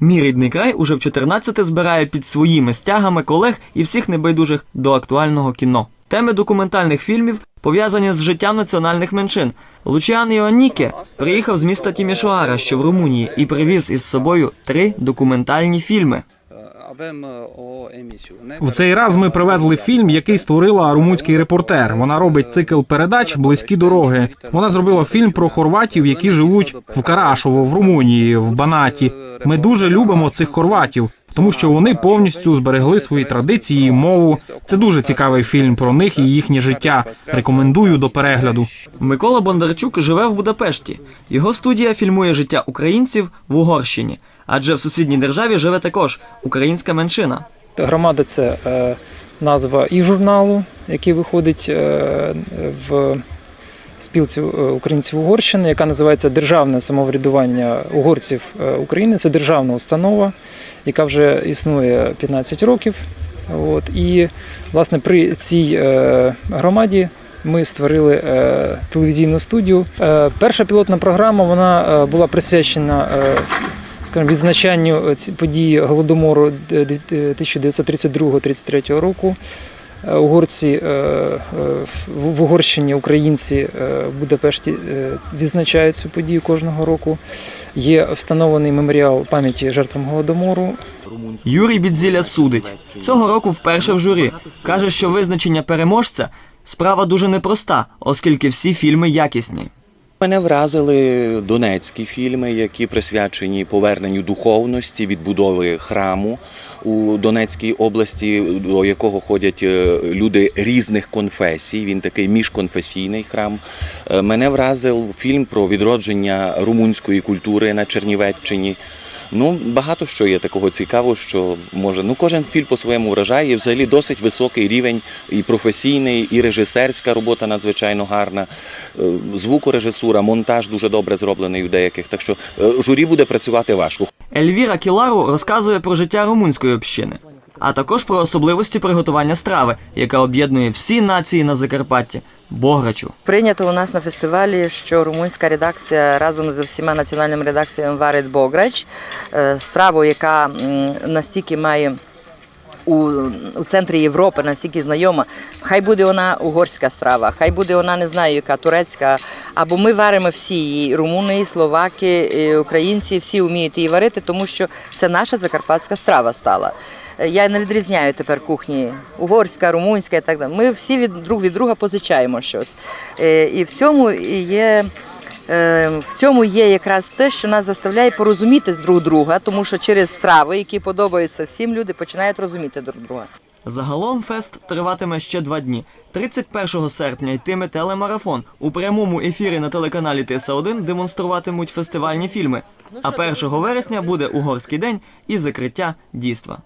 Мій рідний край уже в 14 збирає під своїми стягами колег і всіх небайдужих до актуального кіно. Теми документальних фільмів пов'язані з життям національних меншин. Лучіан Іоніке приїхав з міста Тімішоара, що в Румунії, і привіз із собою три документальні фільми. В цей раз ми привезли фільм, який створила румунський репортер. Вона робить цикл передач Близькі дороги. Вона зробила фільм про хорватів, які живуть в Карашово, в Румунії, в Банаті. Ми дуже любимо цих хорватів, тому що вони повністю зберегли свої традиції, мову. Це дуже цікавий фільм про них і їхнє життя. Рекомендую до перегляду. Микола Бондарчук живе в Будапешті. Його студія фільмує життя українців в Угорщині, адже в сусідній державі живе також українська меншина. Громада це е, назва і журналу, який виходить е, в спілці е, українців Угорщини, яка називається Державне самоврядування угорців е, України. Це державна установа, яка вже існує 15 років. От, і власне при цій е, громаді. Ми створили е, телевізійну студію. Е, перша пілотна програма вона е, була присвячена е, скажімо, відзначанню події голодомору 1932-33 року. Е, Угорці е, е, в Угорщині, українці в Будапешті відзначають цю подію кожного року. Є встановлений меморіал пам'яті жертвам голодомору. Юрій Бідзіля судить цього року вперше в журі. каже, що визначення переможця справа дуже непроста, оскільки всі фільми якісні. Мене вразили донецькі фільми, які присвячені поверненню духовності, відбудови храму у Донецькій області, до якого ходять е, люди різних конфесій. Він такий міжконфесійний храм. Е, Мене вразив фільм про відродження румунської культури на Чернівеччині. Ну, багато що є такого цікавого, що може. Ну, кожен фільм по-своєму вражає. Взагалі досить високий рівень і професійний, і режисерська робота надзвичайно гарна. Е, Звукорежисура, монтаж дуже добре зроблений у деяких. Так що е, журі буде працювати важко. Ельвіра Кілару розказує про життя румунської общини, а також про особливості приготування страви, яка об'єднує всі нації на Закарпатті бограчу. Прийнято у нас на фестивалі, що румунська редакція разом з всіма національними редакціями варить бограч, е, страву, яка настільки має. У, у центрі Європи настільки знайома, хай буде вона угорська страва, хай буде вона не знаю, яка турецька. Або ми варимо всі її румуни, словаки, і українці, всі вміють її варити, тому що це наша закарпатська страва стала. Е, Я не відрізняю тепер кухні угорська, румунська і так далі. Ми всі від друг від друга позичаємо щось. Е, І в цьому є. Е, В цьому є якраз те, що нас заставляє порозуміти друг друга, тому що через страви, які подобаються всім, люди починають розуміти друг друга. Загалом фест триватиме ще два дні. 31 серпня йтиме телемарафон. У прямому ефірі на телеканалі Тиса 1 демонструватимуть фестивальні фільми. А 1 вересня буде угорський день і закриття дійства.